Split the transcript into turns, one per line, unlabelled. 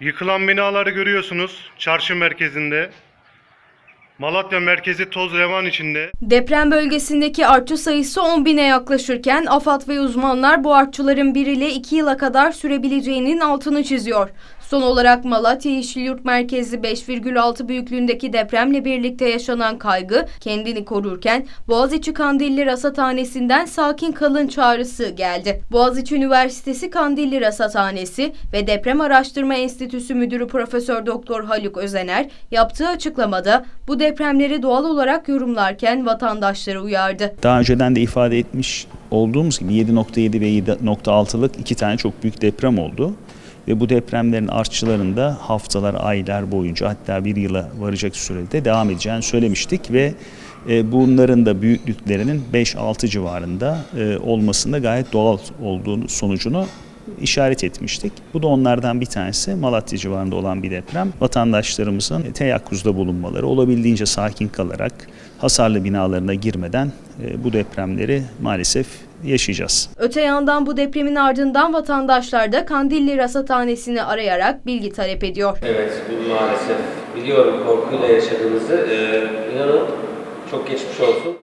Yıkılan binaları görüyorsunuz çarşı merkezinde. Malatya merkezi toz revan içinde.
Deprem bölgesindeki artçı sayısı 10 bine yaklaşırken AFAD ve uzmanlar bu artçıların 1 ile 2 yıla kadar sürebileceğinin altını çiziyor. Son olarak Malatya Yeşilyurt merkezli 5,6 büyüklüğündeki depremle birlikte yaşanan kaygı kendini korurken Boğaziçi Kandilli Rasathanesi'nden sakin kalın çağrısı geldi. Boğaziçi Üniversitesi Kandilli Rasathanesi ve Deprem Araştırma Enstitüsü Müdürü Profesör Doktor Haluk Özener yaptığı açıklamada bu depremleri doğal olarak yorumlarken vatandaşları uyardı.
Daha önceden de ifade etmiş olduğumuz gibi 7.7 ve 7.6'lık iki tane çok büyük deprem oldu. Ve bu depremlerin artçılarında haftalar, aylar boyunca hatta bir yıla varacak sürede devam edeceğini söylemiştik ve e, bunların da büyüklüklerinin 5-6 civarında e, olmasında gayet doğal olduğunu sonucunu işaret etmiştik. Bu da onlardan bir tanesi Malatya civarında olan bir deprem. Vatandaşlarımızın teyakkuzda bulunmaları, olabildiğince sakin kalarak hasarlı binalarına girmeden e, bu depremleri maalesef yaşayacağız.
Öte yandan bu depremin ardından vatandaşlar da Kandilli Rasathanesi'ni arayarak bilgi talep ediyor.
Evet, bu maalesef biliyorum korkuyla yaşadığınızı. Ee, inanın çok geçmiş olsun.